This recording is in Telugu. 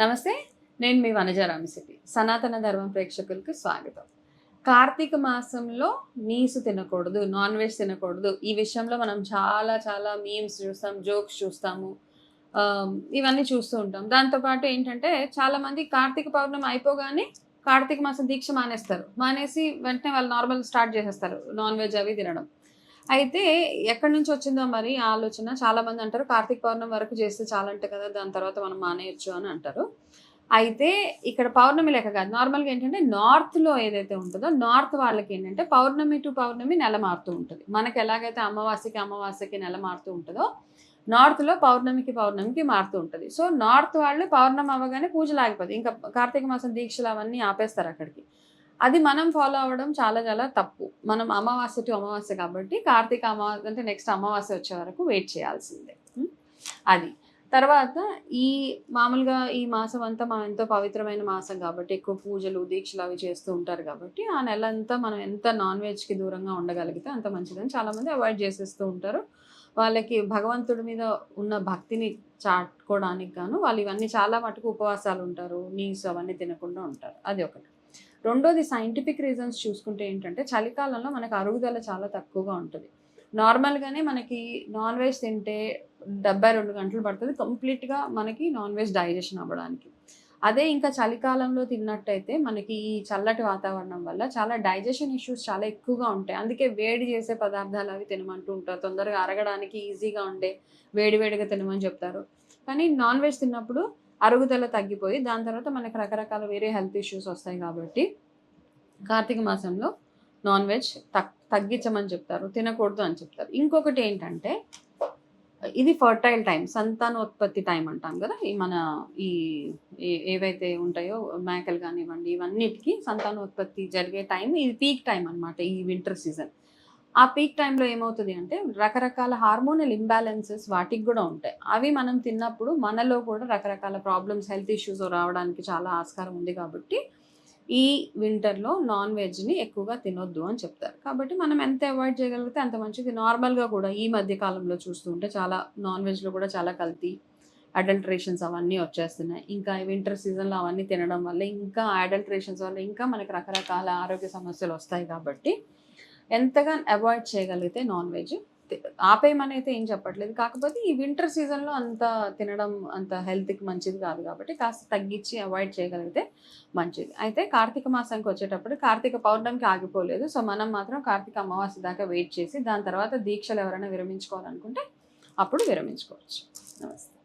నమస్తే నేను మీ వనజ రామశెట్టి. సనాతన ధర్మ ప్రేక్షకులకు స్వాగతం. కార్తీక మాసంలో నీసు తినకూడదు నాన్ వెజ్ తినకూడదు. ఈ విషయంలో మనం చాలా చాలా మీమ్స్ చూస్తాం జోక్స్ చూస్తాము. ఇవన్నీ చూస్తూ ఉంటాం. దాంతోపాటు ఏంటంటే చాలామంది కార్తీక పౌర్ణమి అయిపోగానే కార్తీక మాసం దీక్ష మానేస్తారు. మానేసి వెంటనే వాళ్ళు నార్మల్ స్టార్ట్ చేసేస్తారు నాన్ వెజ్ అవి తినడం. అయితే ఎక్కడి నుంచి వచ్చిందో మరి ఆలోచన. చాలా మంది అంటారు కార్తీక పౌర్ణమి వరకు చేస్తే చాలంట కదా దాని తర్వాత మనం మానేయచ్చు అని అంటారు. అయితే ఇక్కడ పౌర్ణమి లెక్క కాదు. నార్మల్గా ఏంటంటే నార్త్లో ఏదైతే ఉంటుందో నార్త్ వాళ్ళకి ఏంటంటే పౌర్ణమి టు పౌర్ణమి నెల మారుతూ ఉంటుంది. మనకి ఎలాగైతే అమావాస్యకి అమావాస్యకి నెల మారుతూ ఉంటుందో నార్త్లో పౌర్ణమికి పౌర్ణమికి మారుతూ ఉంటుంది. సో నార్త్ వాళ్ళు పౌర్ణమి అవ్వగానే పూజలు ఆగిపోతుంది ఇంకా కార్తీక మాసం దీక్షలు అవన్నీ ఆపేస్తారు అక్కడికి. అది మనం ఫాలో అవ్వడం చాలా చాలా తప్పు. మనం అమావాస్య టు అమావాస్య కాబట్టి కార్తీక అమావాస్య అంటే నెక్స్ట్ అమావాస్య వచ్చే వరకు వెయిట్ చేయాల్సిందే. అది. తర్వాత ఈ మామూలుగా ఈ మాసం అంతా మనం ఎంతో పవిత్రమైన మాసం కాబట్టి ఎక్కువ పూజలు దీక్షలు అవి చేస్తూ ఉంటారు కాబట్టి ఆ నెల అంతా మనం ఎంత నాన్ వెజ్కి దూరంగా ఉండగలిగితే అంత మంచిదని చాలామంది అవాయిడ్ చేసేస్తూ ఉంటారు. వాళ్ళకి భగవంతుడి మీద ఉన్న భక్తిని చాటుకోవడానికి గాను వాళ్ళు ఇవన్నీ చాలా మటుకు ఉపవాసాలు ఉంటారు. నీసు అవన్నీ తినకుండా ఉంటారు. అది ఒకటి. రెండోది సైంటిఫిక్ రీజన్స్ చూసుకుంటే ఏంటంటే చలికాలంలో మనకు అరుగుదల చాలా తక్కువగా ఉంటుంది. నార్మల్గానే మనకి నాన్ వెజ్ తింటే డెబ్బై రెండు గంటలు పడుతుంది కంప్లీట్గా మనకి నాన్ వెజ్ డైజెషన్ అవ్వడానికి. అదే ఇంకా చలికాలంలో తిన్నట్టయితే మనకి ఈ చల్లటి వాతావరణం వల్ల చాలా డైజెషన్ ఇష్యూస్ చాలా ఎక్కువగా ఉంటాయి. అందుకే వేడి చేసే పదార్థాలు అవి తినమంటూ ఉంటారు. తొందరగా అరగడానికి ఈజీగా ఉండే వేడివేడిగా తినమని చెప్తారు. కానీ నాన్ వెజ్ తిన్నప్పుడు అరుగుదల తగ్గిపోయి దాని తర్వాత మనకి రకరకాల వేరే హెల్త్ ఇష్యూస్ వస్తాయి కాబట్టి కార్తీక మాసంలో నాన్ వెజ్ తగ్ తగ్గించమని చెప్తారు తినకూడదు అని చెప్తారు. ఇంకొకటి ఏంటంటే ఇది ఫర్టైల్ టైం సంతానోత్పత్తి టైం అంటాం కదా ఈ మన ఈ ఏ- ఏవైతే ఉంటాయో మేకలు కానివ్వండి ఇవన్నిటికీ సంతానోత్పత్తి జరిగే టైం ఇది పీక్ టైం అన్నమాట ఈ వింటర్ సీజన్. ఆ పీక్ టైంలో ఏమవుతుంది అంటే రకరకాల హార్మోనల్ ఇంబ్యాలెన్సెస్ వాటికి కూడా ఉంటాయి. అవి మనం తిన్నప్పుడు మనలో కూడా రకరకాల ప్రాబ్లమ్స్ హెల్త్ ఇష్యూస్ రావడానికి చాలా ఆస్కారం ఉంది కాబట్టి ఈ వింటర్లో నాన్ వెజ్ని ఎక్కువగా తినొద్దు అని చెప్తారు. కాబట్టి మనం ఎంత అవాయిడ్ చేయగలిగితే అంత మంచిది. నార్మల్గా కూడా ఈ మధ్య కాలంలో చూస్తుంటే చాలా నాన్ వెజ్లో కూడా చాలా కల్తీ అడల్ట్రేషన్స్ అవన్నీ వచ్చేస్తున్నాయి. ఇంకా ఈ వింటర్ సీజన్లో అవన్నీ తినడం వల్ల ఇంకా అడల్ట్రేషన్స్ వల్ల ఇంకా మనకి రకరకాల ఆరోగ్య సమస్యలు వస్తాయి కాబట్టి ఎంతగా అవాయిడ్ చేయగలిగితే నాన్ వెజ్? ఆపేయమని అయితే ఏం చెప్పట్లేదు. కాకపోతే ఈ వింటర్ సీజన్లో అంత తినడం అంత హెల్త్కి మంచిది కాదు కాబట్టి కాస్త తగ్గించి అవాయిడ్ చేయగలిగితే మంచిది. అయితే కార్తీక మాసానికి వచ్చేటప్పుడు కార్తీక పౌర్ణమికి ఆగిపోలేదు. సో మనం మాత్రం కార్తీక అమావాస్య దాకా వెయిట్ చేసి దాని తర్వాత దీక్షలు ఎవరైనా విరమించుకోవాలనుకుంటే అప్పుడు విరమించుకోవచ్చు. నమస్తే.